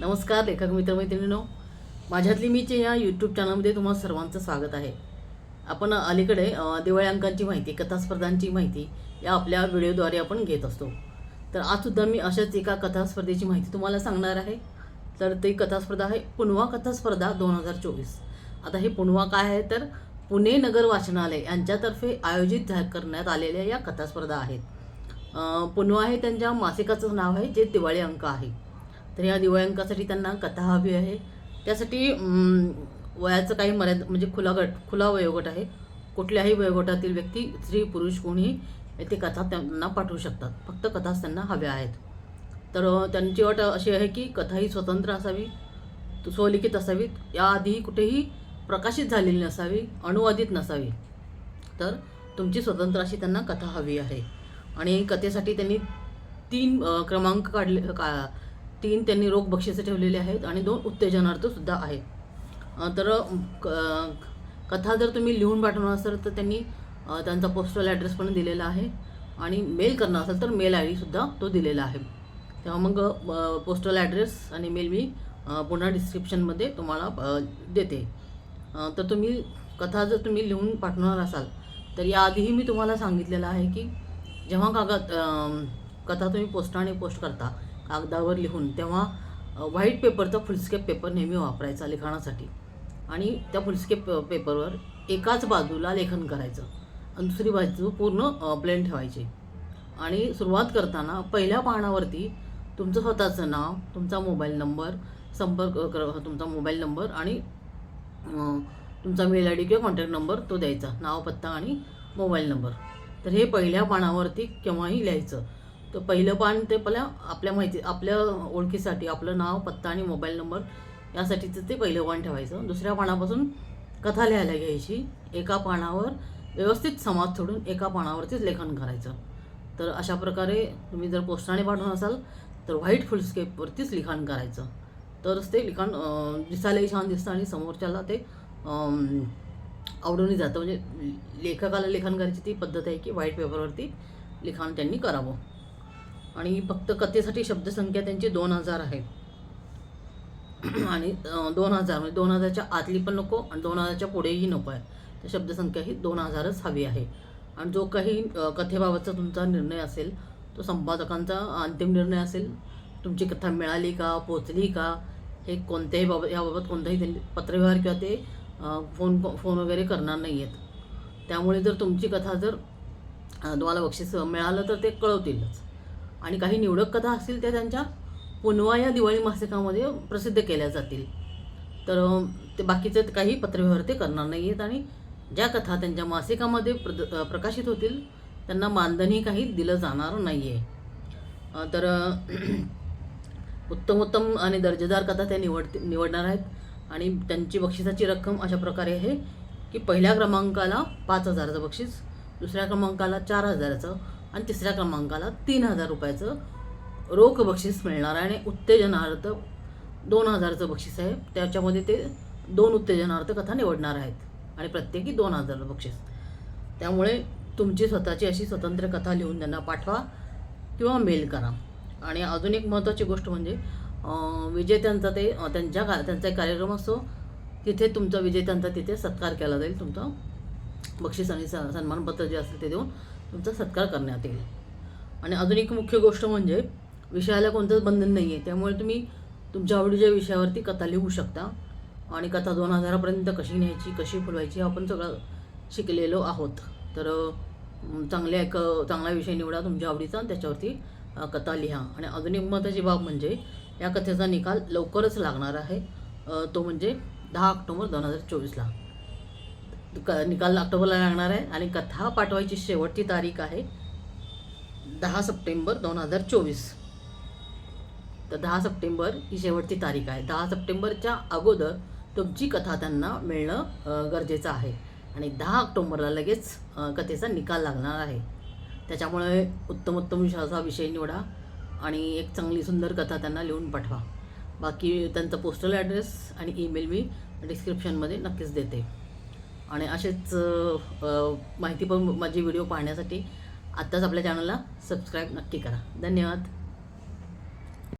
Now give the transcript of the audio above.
नमस्कार लेखक मित्रमैत्रिणींनो. माझ्यातली मीचे या यूट्यूब चॅनलमध्ये तुम्हाला सर्वांचं स्वागत आहे. आपण अलीकडे दिवाळी अंकांची माहिती कथास्पर्धांची माहिती या आपल्या व्हिडिओद्वारे आपण घेत असतो. तर आजसुद्धा मी अशाच एका कथास्पर्धेची माहिती तुम्हाला सांगणार आहे. तर ते कथास्पर्धा आहे पुनवा कथास्पर्धा दोन हजार चोवीस. आता हे पुनवा काय आहे तर पुणे नगर वाचनालय यांच्यातर्फे आयोजित झा- करण्यात आलेल्या या कथास्पर्धा आहेत. पुनवा हे त्यांच्या मासिकाचं नाव आहे जे दिवाळी अंक आहे. तर या दिवाळ्यांकासाठी त्यांना कथा हवी आहे. त्यासाठी वयाचं काही मर्यादा म्हणजे खुला गट खुला वयोगट आहे. कुठल्याही वयोगटातील व्यक्ती स्त्री पुरुष कोणी ते कथा त्यांना पाठवू शकतात. फक्त कथाच त्यांना हव्या आहेत. तर त्यांची अट अशी आहे की कथा ही स्वतंत्र असावी स्वलिखित असावीत याआधी कुठेही प्रकाशित झालेली नसावी अनुवादित नसावी. तर तुमची स्वतंत्र अशी त्यांना कथा हवी आहे. आणि कथेसाठी त्यांनी तीन क्रमांक काढले का तीन त्यांनी रोख बक्षिसं ठेवलेले आहेत आणि दोन उत्तेजनार्थ सुद्धा आहेत. तर क- कथा जर तुम्ही लिहून पाठवणार असाल तर त्यांनी त्यांचा पोस्टल ॲड्रेस पण दिलेला आहे आणि मेल करणार असेल तर मेल आय डीसुद्धा तो दिलेला आहे. तेव्हा मग पोस्टल ॲड्रेस आणि मेल मी पुन्हा डिस्क्रिप्शनमध्ये तुम्हाला देते. तर तुम्ही कथा जर तुम्ही लिहून पाठवणार असाल तर याआधीही मी तुम्हाला सांगितलेलं आहे की जेव्हा कागद कथा तुम्ही पोस्टाने पोस्ट करता कागदावर लिहून तेव्हा व्हाईट पेपरचा फुलस्केप पेपर नेहमी वापरायचा लिखाणासाठी. आणि त्या फुलस्केप पेपरवर एकाच बाजूला लेखन करायचं आणि दुसरी बाजू पूर्ण प्लेन ठेवायची. आणि सुरुवात करताना पहिल्या पानावरती तुमचं स्वतःचं नाव तुमचा मोबाईल नंबर संपर्क कर तुमचा मोबाईल नंबर आणि तुमचा मेल आय डी किंवा कॉन्टॅक्ट नंबर तो द्यायचा. नाव पत्ता आणि मोबाईल नंबर तर हे पहिल्या पानावरती केव्हाही लिहायचं. तर पहिलं पान ते पहिल्या आपल्या माहिती आपल्या ओळखीसाठी आपलं नाव पत्ता आणि मोबाईल नंबर यासाठीचं ते पहिलं पान ठेवायचं. दुसऱ्या पानापासून कथा लिहायला घ्यायची. एका पानावर व्यवस्थित समाज सोडून एका पानावरतीच लेखन करायचं. तर अशा प्रकारे तुम्ही जर पोस्टाने पाठवून असाल तर व्हाईट फुलस्केपवरतीच लिखाण करायचं. तरच ते लिखाण दिसायलाही छान दिसतं आणि समोरच्याला ते आवडूनही जातं. म्हणजे लेखकाला लेखन करायची ती पद्धत आहे की व्हाईट पेपरवरती लिखाण त्यांनी करावं. आणि फक्त कथेसाठी शब्दसंख्या त्यांची दोन हजार आहे. आणि दोन हजार म्हणजे दोन हजारच्या आतली पण नको आणि दोन हजारच्या पुढेही नको आहे. तर शब्दसंख्या ही दोन हजारच हवी आहे. आणि जो काही कथेबाबतचा तुमचा निर्णय असेल तो संपादकांचा अंतिम निर्णय असेल तुमची कथा मिळाली का पोचली का हे कोणत्याही बाबत याबाबत कोणताही त्यांनी पत्रव्यवहार किंवा ते फोन फोन वगैरे करणार नाही आहेत त्यामुळे जर तुमची कथा जर तुम्हाला बक्षीस मिळालं तर ते कळवतीलच. आणि काही निवडक कथा असतील त्या त्यांच्या पुनवा या दिवाळी मासिकामध्ये प्रसिद्ध केल्या जातील. तर ते बाकीचे काही पत्रव्यवहार ते करणार नाही आहेत आणि ज्या कथा त्यांच्या मासिकामध्ये प्रद प्रकाशित होतील त्यांना मानधनही काही दिलं जाणार नाही आहे तर उत्तमोत्तम उत्तम उत्तम आणि दर्जेदार कथा त्या निवड निवडणार आहेत आणि त्यांची बक्षिसाची रक्कम अशा प्रकारे आहे की पहिल्या क्रमांकाला पाच हजाराचं बक्षीस दुसऱ्या क्रमांकाला चार हजाराचं आणि तिसऱ्या क्रमांकाला तीन हजार रुपयाचं रोख बक्षीस मिळणार आहे आणि उत्तेजनार्थ दोन हजारचं बक्षीस आहे. त्याच्यामध्ये ते दोन उत्तेजनार्थ कथा निवडणार आहेत आणि प्रत्येकी दोन हजार बक्षीस. त्यामुळे तुमची स्वतःची अशी स्वतंत्र कथा लिहून त्यांना पाठवा किंवा मेल करा. आणि अजून एक महत्त्वाची गोष्ट म्हणजे विजेत्यांचा ते त्यांच्या का त्यांचा एक कार्यक्रम असतो. तिथे तुमचा विजेत्यांचा तिथे सत्कार केला जाईल. तुमचा बक्षीस आणि स सन्मानपत्र जे असेल ते देऊन. तुमचा सत्कार करण्यात येईल. आणि अजून एक मुख्य गोष्ट म्हणजे विषयाला कोणतंच बंधन नाही आहे त्यामुळे तुम्ही तुमच्या आवडीच्या विषयावरती कथा लिहू शकता. आणि कथा दोन हजारापर्यंत कशी न्यायची कशी फुलवायची आपण सगळं शिकलेलो आहोत. तर चांगल्या एक चांगला विषय निवडा तुमच्या आवडीचा आणि त्याच्यावरती कथा लिहा. आणि अजून एक महत्त्वाची बाब म्हणजे या कथेचा निकाल लवकरच लागणार आहे. तो म्हणजे दहा ऑक्टोबर दोन हजार चोवीसला. क निकाल ऑक्टोबरला लागणार आहे आणि कथा पाठवायची शेवटची तारीख आहे दहा सप्टेंबर दोन हजार चोवीस. तर दहा सप्टेंबर ही शेवटची तारीख आहे. दहा सप्टेंबरच्या अगोदर तुमची कथा त्यांना मिळणं गरजेचं आहे. आणि दहा ऑक्टोबरला लगेच कथेचा निकाल लागणार आहे. त्याच्यामुळे उत्तम उत्तम असा विषय निवडा आणि एक चांगली सुंदर कथा त्यांना लिहून पाठवा. बाकी त्यांचा पोस्टल ॲड्रेस आणि ईमेल मी डिस्क्रिप्शनमध्ये नक्कीच देते. आणि असेच माहिती पण माझे व्हिडिओ पाहण्यासाठी आत्ताच आपल्या चॅनलला सबस्क्राईब नक्की करा. धन्यवाद.